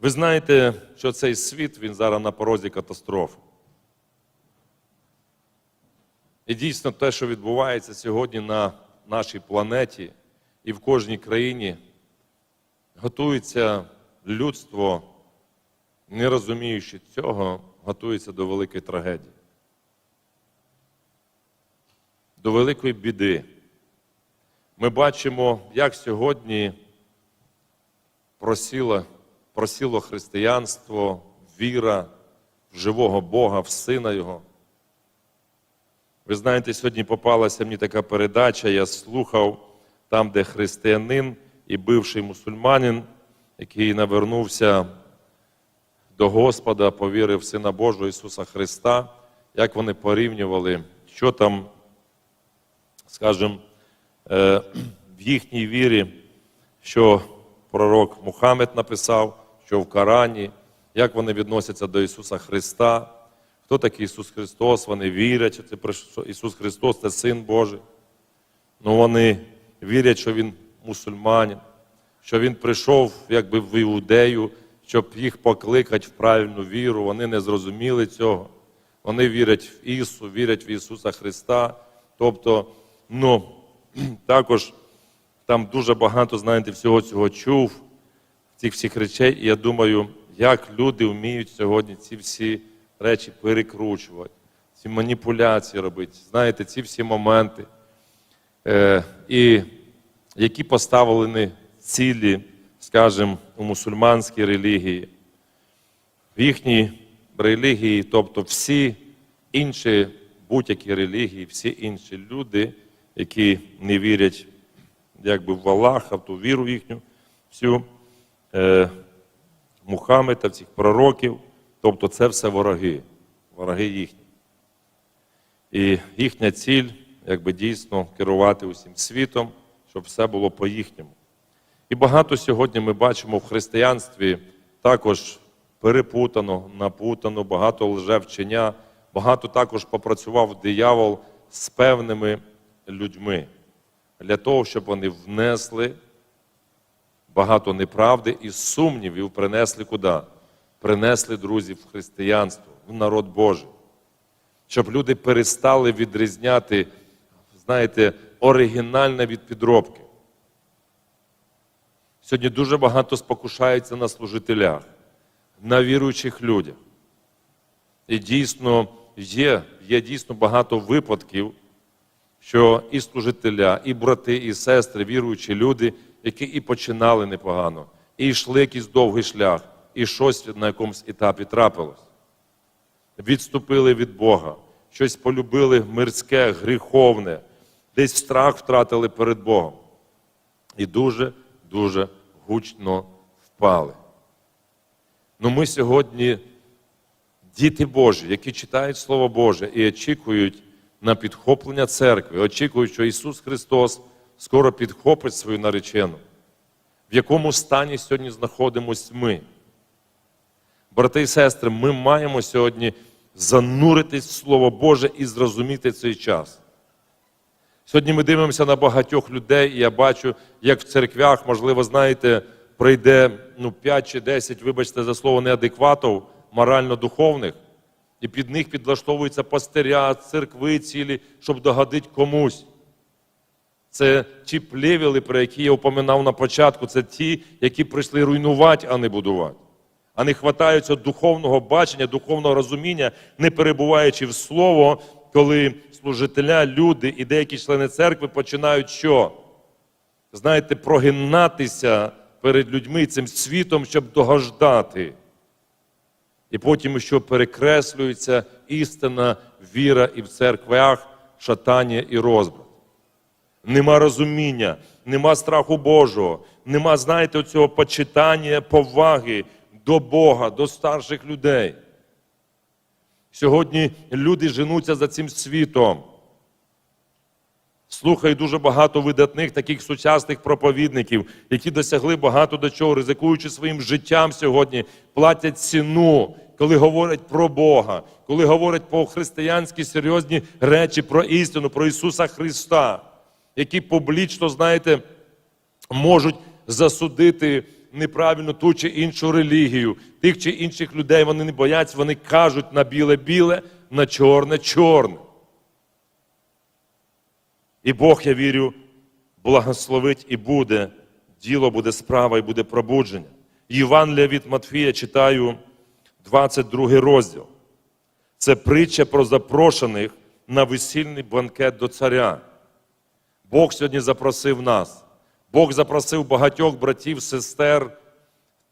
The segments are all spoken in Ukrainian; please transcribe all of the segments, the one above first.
Ви знаєте, що цей світ він зараз на порозі катастрофи. І дійсно те, що відбувається сьогодні на нашій планеті і в кожній країні, готується людство, не розуміючи цього, готується до великої трагедії, до великої біди. Ми бачимо, як сьогодні просіло, просіло християнство, віра в живого Бога, в Сина Його. Ви знаєте, сьогодні попалася мені така передача, я слухав там, де християнин і бивший мусульманин, який навернувся до Господа, повірив в Сина Божого Ісуса Христа, як вони порівнювали, що там, скажімо, е, в їхній вірі, що пророк Мухаммед написав, що в Корані, як вони відносяться до Ісуса Христа. Хто такий Ісус Христос? Вони вірять, що це що Ісус Христос це Син Божий. Ну вони вірять, що Він мусульманин, що Він прийшов якби в Іудею, щоб їх покликати в правильну віру. Вони не зрозуміли цього. Вони вірять в Ісу, вірять в Ісуса Христа. Тобто, ну, також там дуже багато, знаєте, всього цього чув, цих всіх речей. І я думаю, як люди вміють сьогодні ці всі речі перекручувати, ці маніпуляції робити. Знаєте, ці всі моменти, е, і які поставлені цілі, скажімо, у мусульманській релігії, в їхній релігії, тобто всі інші будь-які релігії, всі інші люди, які не вірять якби в Аллаха, в ту віру їхню, всю Мухаммеда, всіх пророків, тобто це все вороги, вороги їхні. І їхня ціль, якби дійсно керувати усім світом, щоб все було по-їхньому. І багато сьогодні ми бачимо в християнстві також перепутано, напутано, багато лжевчення, багато також попрацював диявол з певними людьми для того, щоб вони внесли багато неправди і сумнівів принесли куди? Принесли друзів в християнство, в народ Божий. Щоб люди перестали відрізняти, знаєте, оригінальне від підробки. Сьогодні дуже багато спокушається на служителях, на віруючих людях. І дійсно є, є дійсно багато випадків, що і служителя, і брати, і сестри, віруючі люди, які і починали непогано, і йшли якийсь довгий шлях, і щось на якомусь етапі трапилось. Відступили від Бога, щось полюбили мирське, гріховне, десь страх втратили перед Богом. І дуже-дуже гучно впали. Ну ми сьогодні діти Божі, які читають Слово Боже і очікують на підхоплення церкви, очікують, що Ісус Христос скоро підхопить свою наречену. В якому стані сьогодні знаходимось ми? Брати і сестри, ми маємо сьогодні зануритись в Слово Боже і зрозуміти цей час. Сьогодні ми дивимося на багатьох людей, і я бачу, як в церквях, можливо, знаєте, прийде ну, 5 чи 10, вибачте за слово, неадекватів, морально-духовних, і під них підлаштовуються пастиря, церкви цілі, щоб догодити комусь. Це ті плевіли, про які я упоминав на початку, це ті, які прийшли руйнувати, а не будувати. А не хватаються духовного бачення, духовного розуміння, не перебуваючи в слово, коли служителя, люди і деякі члени церкви починають що? Знаєте, прогинатися перед людьми цим світом, щоб догождати. І потім, що перекреслюється істина, віра і в церквях, шатання і розбрат. Нема розуміння, нема страху Божого, нема, знаєте, цього почитання, поваги до Бога, до старших людей. Сьогодні люди женуться за цим світом. Слухаю дуже багато видатних таких сучасних проповідників, які досягли багато до чого, ризикуючи своїм життям сьогодні, платять ціну, коли говорять про Бога, коли говорять по християнські серйозні речі про істину, про Ісуса Христа, які публічно, знаєте, можуть засудити неправильно ту чи іншу релігію, тих чи інших людей вони не бояться, вони кажуть на біле біле, на чорне чорне. І Бог, я вірю, благословить і буде, діло буде справа і буде пробудження. Євангелія від Матфія читаю 22 розділ. Це притча про запрошених на весільний банкет до царя. Бог сьогодні запросив нас. Бог запросив багатьох братів, сестер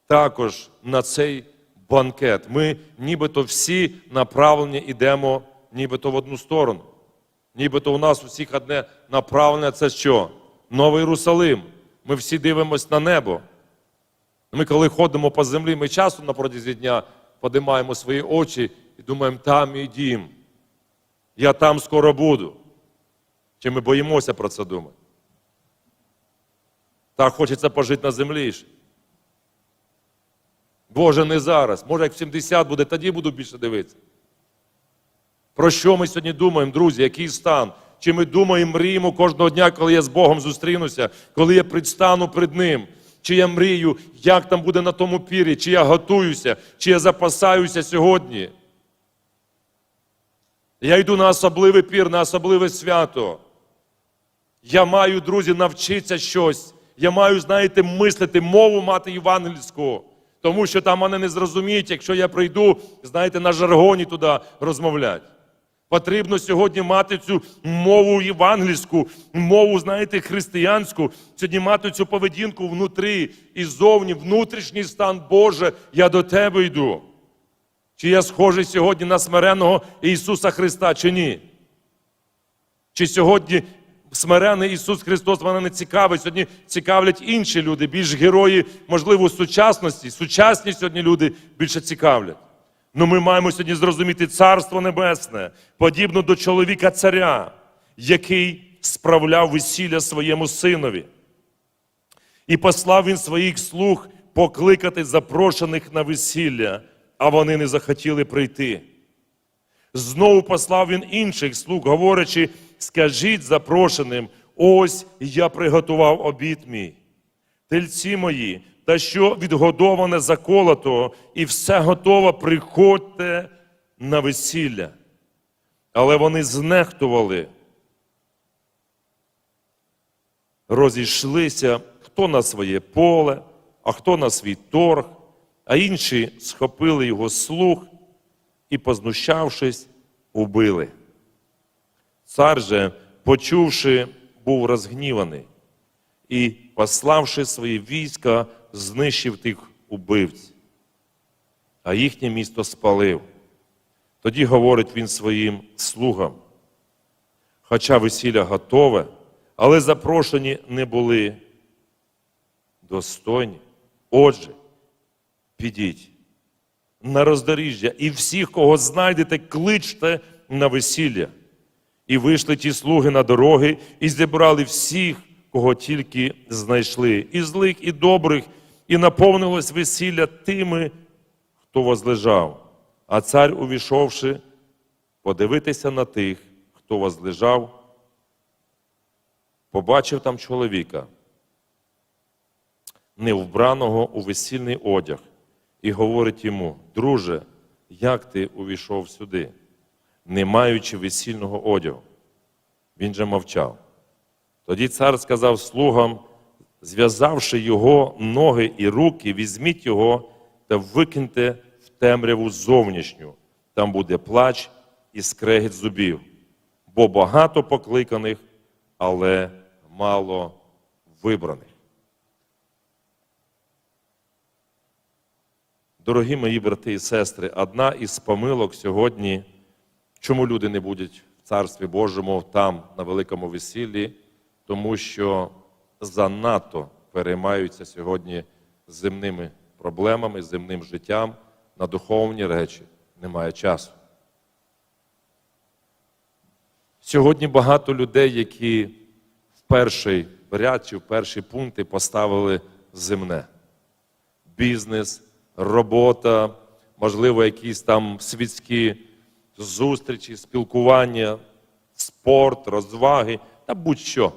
також на цей банкет. Ми нібито всі направлені йдемо нібито в одну сторону. Нібито у нас усіх одне направлення це що? Новий Єрусалим. Ми всі дивимось на небо. Ми, коли ходимо по землі, ми часто на протязі дня подимаємо свої очі і думаємо, там мій дім. Я там скоро буду. Чи ми боїмося про це думати? Так хочеться пожити на землі. Боже, не зараз. Може, як в 70 буде, тоді буду більше дивитися. Про що ми сьогодні думаємо, друзі? Який стан? Чи ми думаємо, мріємо кожного дня, коли я з Богом зустрінуся, коли я предстану перед Ним? Чи я мрію, як там буде на тому пірі, чи я готуюся, чи я запасаюся сьогодні? Я йду на особливий пір, на особливе свято. Я маю, друзі, навчитися щось. Я маю, знаєте, мислити, мову мати євангельську. Тому що там мене не зрозуміють, якщо я прийду, знаєте, на жаргоні туди розмовляти. Потрібно сьогодні мати цю мову євангельську, мову, знаєте, християнську, сьогодні мати цю поведінку внутрі і зовні, внутрішній стан Боже, я до тебе йду. Чи я схожий сьогодні на смиреного Ісуса Христа, чи ні? Чи сьогодні смирений Ісус Христос мене не цікавить? Сьогодні цікавлять інші люди, більш герої, можливо, сучасності. Сучасні сьогодні люди більше цікавлять. Ну ми маємо сьогодні зрозуміти Царство Небесне, подібно до чоловіка царя, який справляв весілля своєму синові. І послав він своїх слуг покликати запрошених на весілля, а вони не захотіли прийти. Знову послав він інших слуг, говорячи: скажіть запрошеним, ось я приготував обід мій. Тельці мої, та що відгодоване заколото, і все готово, приходьте на весілля. Але вони знехтували, розійшлися хто на своє поле, а хто на свій торг, а інші схопили його слух і, познущавшись, убили. Цар же, почувши, був розгніваний і, пославши свої війська, знищив тих убивць, а їхнє місто спалив. Тоді говорить він своїм слугам, хоча весілля готове, але запрошені не були достойні. Отже, підіть на роздоріжжя і всіх, кого знайдете, кличте на весілля. І вийшли ті слуги на дороги, і зібрали всіх, кого тільки знайшли, і злих, і добрих, і наповнилось весілля тими, хто возлежав. А цар, увійшовши, подивитися на тих, хто возлежав, побачив там чоловіка, невбраного у весільний одяг, і говорить йому: Друже, як ти увійшов сюди, не маючи весільного одягу? Він же мовчав. Тоді цар сказав слугам, зв'язавши його ноги і руки, візьміть його та викиньте в темряву зовнішню. Там буде плач і скрегіт зубів, бо багато покликаних, але мало вибраних. Дорогі мої брати і сестри, одна із помилок сьогодні, чому люди не будуть в Царстві Божому там, на великому весіллі, тому що занадто переймаються сьогодні земними проблемами, земним життям, на духовні речі немає часу. Сьогодні багато людей, які в перший ряд чи в перші пункти поставили земне. Бізнес, робота, можливо, якісь там світські зустрічі, спілкування, спорт, розваги та будь-що.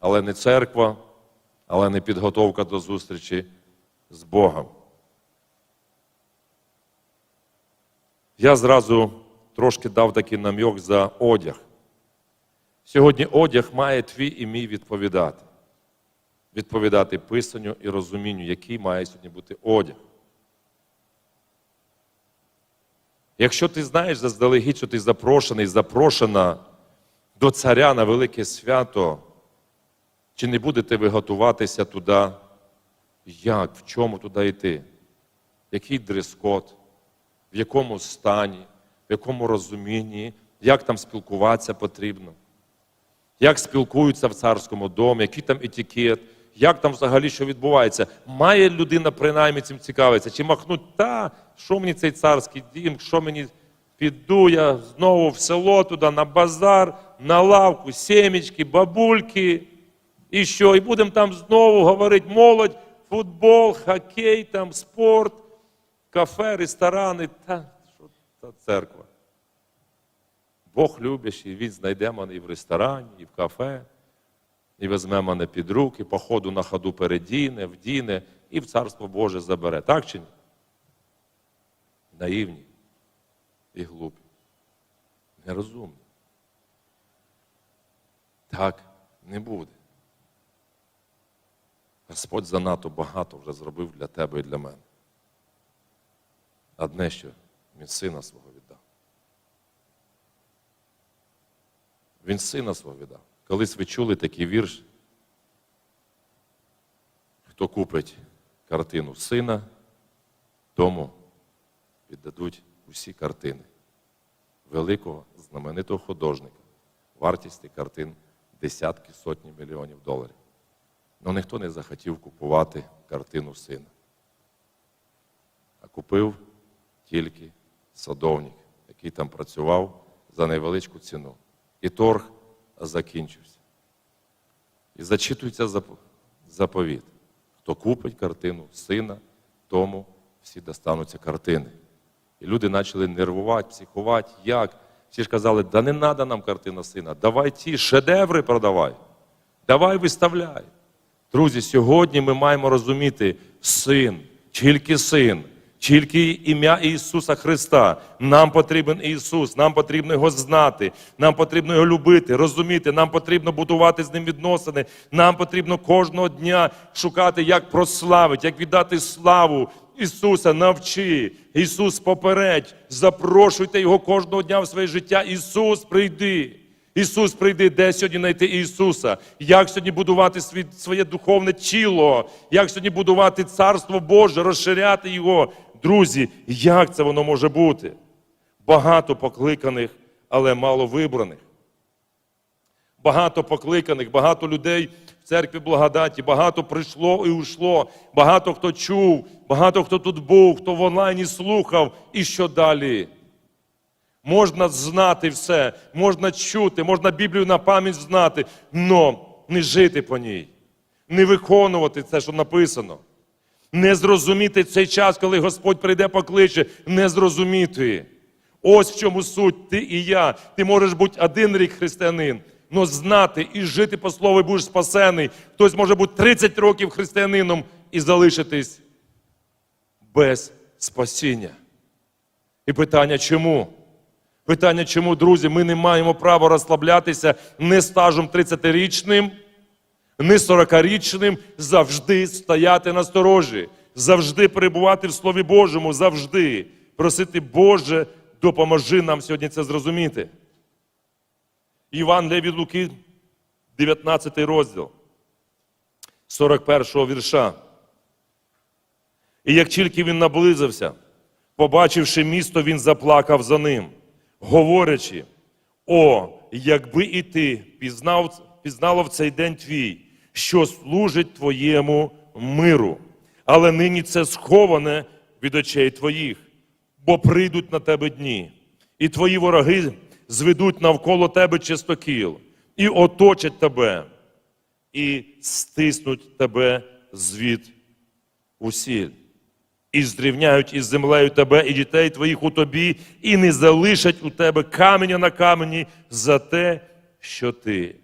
Але не церква, але не підготовка до зустрічі з Богом. Я зразу трошки дав такий намьок за одяг. Сьогодні одяг має твій і мій відповідати. Відповідати писанню і розумінню, який має сьогодні бути одяг. Якщо ти знаєш заздалегідь, що ти запрошений, запрошена до царя на велике свято, чи не будете ви готуватися туди? Як, в чому туди йти? Який дрес-код, в якому стані, в якому розумінні, як там спілкуватися потрібно, як спілкуються в царському домі, який там етикет, як там взагалі що відбувається. Має людина принаймні цим цікавитися? Чи махнуть, та, що мені цей царський дім, що мені піду я знову в село туди, на базар, на лавку, сімечки, бабульки. І що? І будемо там знову говорити молодь, футбол, хокей, там спорт, кафе, ресторани. Та що та церква? Бог любящий, Він знайде мене і в ресторані, і в кафе, і візьме мене під руки, по ходу на ходу передіне, вдіне, і в Царство Боже забере. Так чи ні? Наївні і глупі. Нерозумні. Так не буде. Господь занадто багато вже зробив для тебе і для мене. Одне, що він сина свого віддав. Він сина свого віддав. Колись ви чули такий вірш, хто купить картину сина, тому віддадуть усі картини великого знаменитого художника. Вартість тих картин десятки сотні мільйонів доларів. Але ніхто не захотів купувати картину сина. А купив тільки садовник, який там працював за невеличку ціну. І торг закінчився. І зачитується зап- заповіт. Хто купить картину сина, тому всі достануться картини. І люди почали нервувати, психувати. Як? Всі ж казали, да не треба нам картина сина, давай ті шедеври продавай, давай виставляй. Друзі, сьогодні ми маємо розуміти син, тільки син, тільки ім'я Ісуса Христа. Нам потрібен Ісус, нам потрібно його знати, нам потрібно його любити, розуміти, нам потрібно будувати з ним відносини, нам потрібно кожного дня шукати, як прославити, як віддати славу. Ісуса навчи, Ісус попередь, запрошуйте Його кожного дня в своє життя. Ісус прийди. Ісус прийде, де сьогодні знайти Ісуса, як сьогодні будувати своє духовне тіло, як сьогодні будувати Царство Боже, розширяти його. Друзі, як це воно може бути? Багато покликаних, але мало вибраних. Багато покликаних, багато людей в церкві благодаті, багато прийшло і ушло, багато хто чув, багато хто тут був, хто в онлайні слухав, і що далі. Можна знати все, можна чути, можна Біблію на пам'ять знати, але не жити по ній, не виконувати це, що написано. Не зрозуміти цей час, коли Господь прийде покличе, не зрозуміти. Ось в чому суть, ти і я. Ти можеш бути один рік християнин, але знати і жити по слову і будеш спасений. Хтось може бути 30 років християнином і залишитись без спасіння. І питання чому? Питання, чому, друзі, ми не маємо права розслаблятися не стажем 30-річним, не 40-річним, завжди стояти на сторожі, завжди перебувати в Слові Божому, завжди просити, Боже, допоможи нам сьогодні це зрозуміти. Іван від Луки, 19 розділ, 41 вірша. І як тільки він наблизився, побачивши місто, він заплакав за ним, говорячи: О, якби і ти пізнав, пізнало в цей день твій, що служить твоєму миру, але нині це сховане від очей твоїх, бо прийдуть на тебе дні, і твої вороги зведуть навколо тебе чистокіл, і оточать тебе, і стиснуть тебе звід усіль. І зрівняють із землею тебе і дітей твоїх у тобі, і не залишать у тебе каменя на камені за те, що ти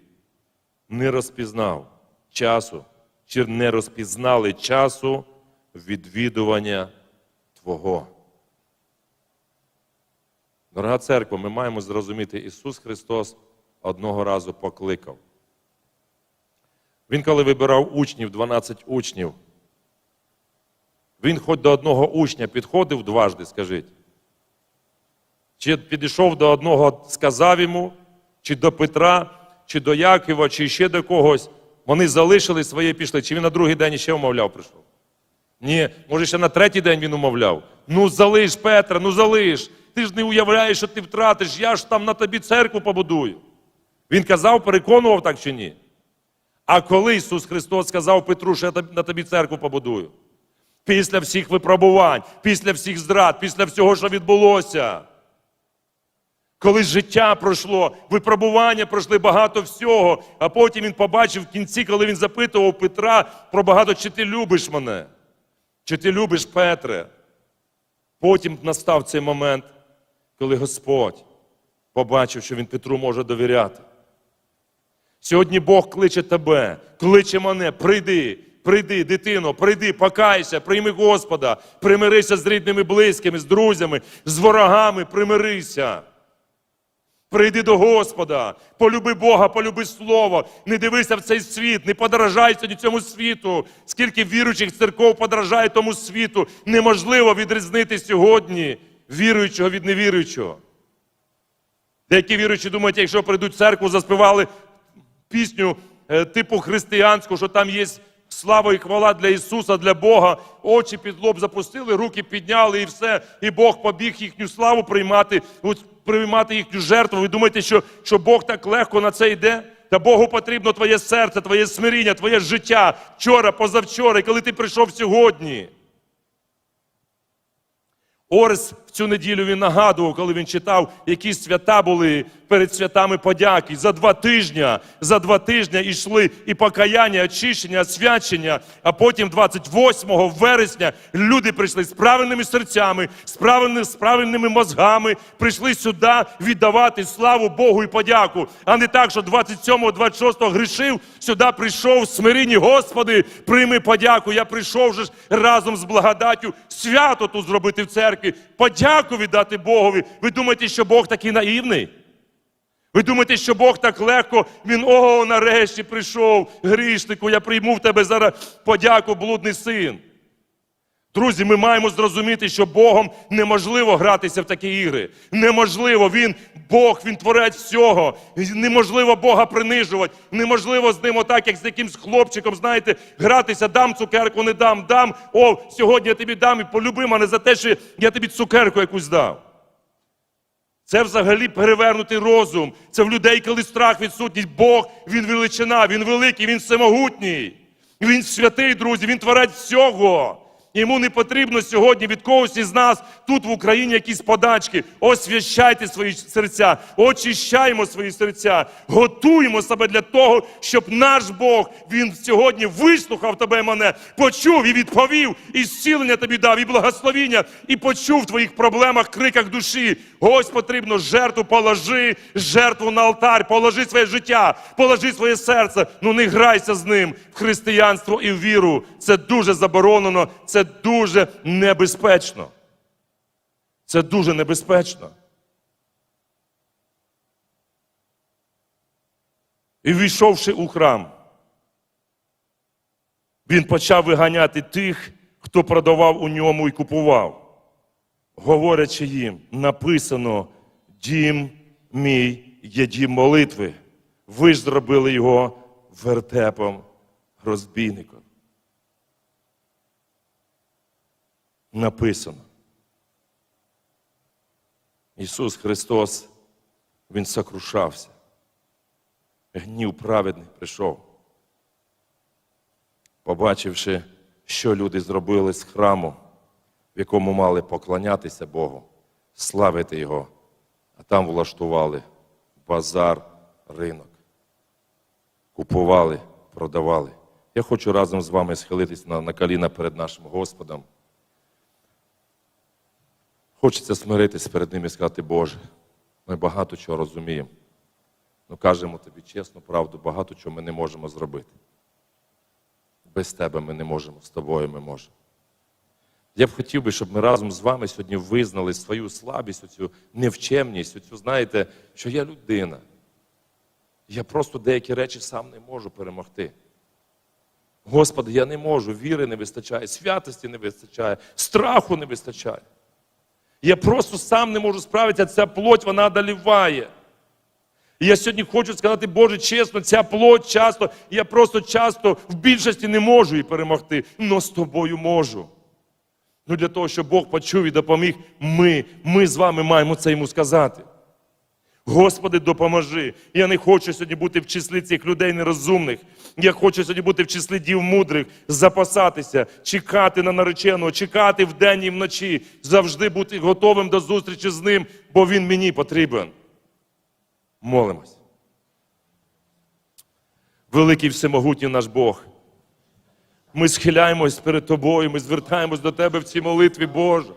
не розпізнав часу чи не розпізнали часу відвідування Твого. Дорога церква, ми маємо зрозуміти, Ісус Христос одного разу покликав. Він, коли вибирав учнів, 12 учнів, він хоч до одного учня підходив дважди, скажіть. Чи підійшов до одного, сказав йому, чи до Петра, чи до Якова, чи ще до когось. Вони залишили своє і пішли. Чи він на другий день ще умовляв прийшов? Ні, може, ще на третій день він умовляв. Ну залиш, Петра, ну залиш. Ти ж не уявляєш, що ти втратиш, я ж там на тобі церкву побудую. Він казав, переконував так чи ні? А коли Ісус Христос сказав Петру, що я на тобі церкву побудую? Після всіх випробувань, після всіх зрад, після всього, що відбулося. Коли життя пройшло, випробування пройшли багато всього, а потім він побачив в кінці, коли він запитував Петра про багато, чи ти любиш мене, чи ти любиш Петре. Потім настав цей момент, коли Господь побачив, що він Петру може довіряти. Сьогодні Бог кличе тебе, кличе мене, прийди, прийди, дитино, прийди, покайся, прийми Господа, примирися з рідними, близькими, з друзями, з ворогами, примирися. Прийди до Господа, полюби Бога, полюби Слово, не дивися в цей світ, не подражай сьогодні цьому світу. Скільки віруючих церков подражає тому світу, неможливо відрізнити сьогодні віруючого від невіруючого. Деякі віруючі думають, якщо прийдуть в церкву, заспівали пісню е, типу християнську, що там є слава і хвала для Ісуса, для Бога, очі під лоб запустили, руки підняли і все, і Бог побіг їхню славу приймати, приймати їхню жертву. Ви думаєте, що, що Бог так легко на це йде? Та Богу потрібно твоє серце, твоє смиріння, твоє життя вчора, позавчора, і коли ти прийшов сьогодні. Орес цю неділю він нагадував, коли він читав, які свята були перед святами подяки. За два тижні, за два тижні йшли і покаяння, очищення, освячення. А потім, 28 вересня, люди прийшли з правильними серцями, з правильними, з правильними мозгами, прийшли сюди віддавати славу Богу і подяку. А не так, що 27-го, 26-го грішив, сюди прийшов смирінні, Господи, прийми подяку. Я прийшов же разом з благодаттю свято тут зробити в церкві, подяку віддати Богові. Ви думаєте, що Бог такий наївний? Ви думаєте, що Бог так легко, Він о, нарешті прийшов, грішнику, я прийму в тебе зараз подяку, блудний син. Друзі, ми маємо зрозуміти, що Богом неможливо гратися в такі ігри. Неможливо, Він Бог, Він творець всього. Неможливо Бога принижувати. Неможливо з ним, отак, як з якимсь хлопчиком, знаєте, гратися, дам цукерку, не дам, дам. О, сьогодні я тобі дам і полюби мене за те, що я тобі цукерку якусь дав. Це взагалі перевернутий розум. Це в людей, коли страх відсутність. Бог, Він величина, Він великий, Він всемогутній. Він святий, друзі, Він творець всього. Йому не потрібно сьогодні від когось із нас тут в Україні якісь подачки. Освящайте свої серця, очищаємо свої серця, готуємо себе для того, щоб наш Бог він сьогодні вислухав тебе мене, почув і відповів, і зцілення тобі дав, і благословіння, і почув в твоїх проблемах, криках душі. Ось потрібно жертву положи, жертву на алтар, положи своє життя, положи своє серце. Ну не грайся з ним в християнство і в віру. Це дуже заборонено, це дуже небезпечно. Це дуже небезпечно. І війшовши у храм, він почав виганяти тих, хто продавав у ньому і купував, говорячи їм, написано: дім мій є дім молитви. Ви ж зробили його вертепом розбійником. Написано. Ісус Христос, Він сокрушався. Гнів праведний прийшов. Побачивши, що люди зробили з храму, в якому мали поклонятися Богу, славити Його, а там влаштували базар, ринок. Купували, продавали. Я хочу разом з вами схилитись на, на коліна перед нашим Господом. Хочеться смиритись перед ним і сказати, Боже, ми багато чого розуміємо. Ну кажемо тобі чесну правду, багато чого ми не можемо зробити. Без тебе ми не можемо, з тобою ми можемо. Я б хотів би, щоб ми разом з вами сьогодні визнали свою слабість, оцю невчемність, оцю, знаєте, що я людина. Я просто деякі речі сам не можу перемогти. Господи, я не можу, віри не вистачає, святості не вистачає, страху не вистачає. Я просто сам не можу справитися, ця плоть вона одоліває. І я сьогодні хочу сказати, Боже, чесно, ця плоть часто, я просто часто в більшості не можу її перемогти, але з тобою можу. Ну для того, щоб Бог почув і допоміг, ми, ми з вами маємо це йому сказати. Господи, допоможи. Я не хочу сьогодні бути в числі цих людей нерозумних. Я хочу сьогодні бути в числі дів мудрих, запасатися, чекати на нареченого, чекати вдень і вночі, завжди бути готовим до зустрічі з ним, бо він мені потрібен. Молимось. Великий всемогутній наш Бог. Ми схиляємось перед Тобою, ми звертаємось до Тебе в цій молитві, Боже.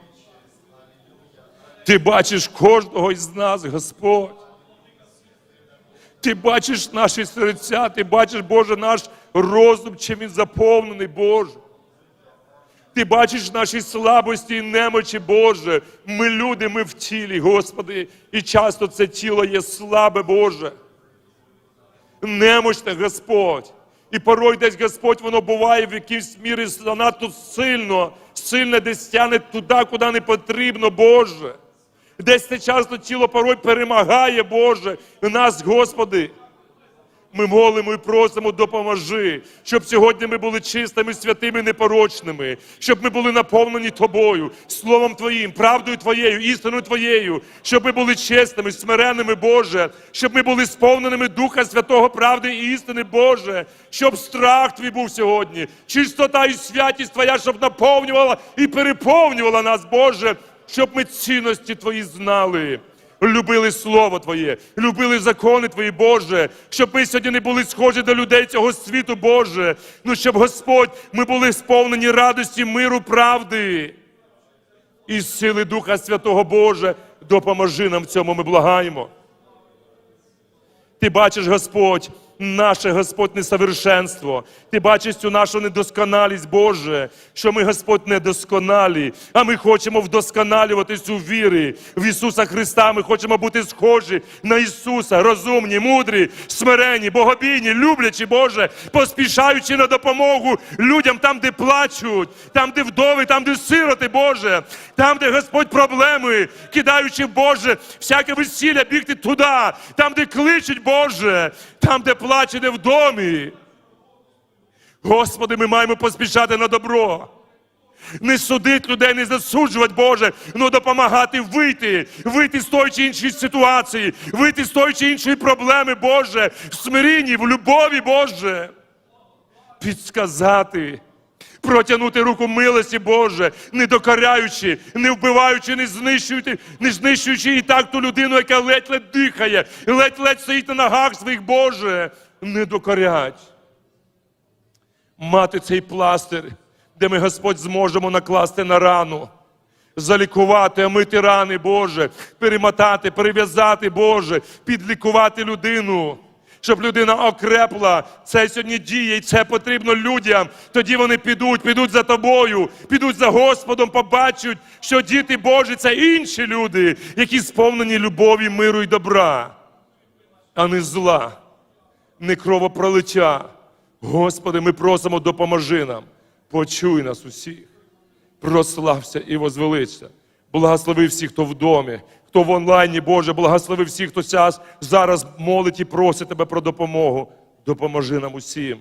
Ти бачиш кожного із нас, Господь. Ти бачиш наші серця, ти бачиш, Боже, наш розум, чим він заповнений, Боже. Ти бачиш наші слабості і немочі, Боже. Ми люди, ми в тілі, Господи, і часто це тіло є слабе, Боже. Немощне, Господь. І порой десь Господь воно буває в якійсь мірі занадто сильно, сильно десь тягне туди, куди не потрібно, Боже. Десь це часто тіло порой перемагає, Боже, нас, Господи. Ми молимо і просимо, допоможи, щоб сьогодні ми були чистими, святими, непорочними, щоб ми були наповнені Тобою, Словом Твоїм, правдою Твоєю, істиною Твоєю, щоб ми були чесними, смиренними, Боже, щоб ми були сповненими Духа Святого, правди і істини, Боже, щоб страх Твій був сьогодні, чистота і святість Твоя, щоб наповнювала і переповнювала нас, Боже, щоб ми цінності Твої знали любили Слово Твоє, любили закони Твої, Боже, щоб ми сьогодні не були схожі до людей цього світу, Боже. Ну, щоб Господь, ми були сповнені радості, миру, правди і сили Духа Святого Боже, допоможи нам в цьому, ми благаємо. Ти бачиш, Господь, наше Господь несовершенство. Ти бачиш цю нашу недосконалість, Боже, що ми, Господь, недосконалі, а ми хочемо вдосконалюватись у вірі в Ісуса Христа. Ми хочемо бути схожі на Ісуса, розумні, мудрі, смирені, богобійні, люблячі, Боже, поспішаючи на допомогу людям там, де плачуть, там, де вдови, там, де сироти, Боже, там, де Господь проблеми, кидаючи, Боже, всяке весілля бігти туди, там, де кличуть, Боже, там, де плаче, де в домі. Господи, ми маємо поспішати на добро. Не судити людей, не засуджувати, Боже, але допомагати вийти, вийти з тої чи іншої ситуації, вийти з тої чи іншої проблеми, Боже, в смирінні, в любові, Боже. Підсказати, протягнути руку милості, Боже, не докоряючи, не вбиваючи, не знищуючи, не знищуючи і так ту людину, яка ледь-ледь дихає, ледь-ледь стоїть на ногах своїх, Боже, не докорять. Мати цей пластир, де ми, Господь, зможемо накласти на рану, залікувати, омити рани, Боже, перемотати, перев'язати, Боже, підлікувати людину. Щоб людина окрепла, це сьогодні діє, і це потрібно людям. Тоді вони підуть, підуть за тобою, підуть за Господом, побачать, що діти Божі це інші люди, які сповнені любові, миру і добра, а не зла, не кровопролиття. Господи, ми просимо, допоможи нам. Почуй нас усіх. Прослався і возвеличся. Благослови всіх, хто в домі, хто в онлайні, Боже, благослови всіх, хто час зараз молить і просить Тебе про допомогу. Допоможи нам усім.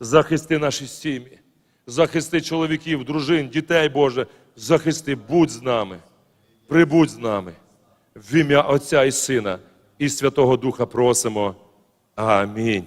Захисти наші сім'ї, захисти чоловіків, дружин, дітей, Боже, захисти, будь з нами, прибудь з нами. В ім'я Отця і Сина і Святого Духа просимо. Амінь.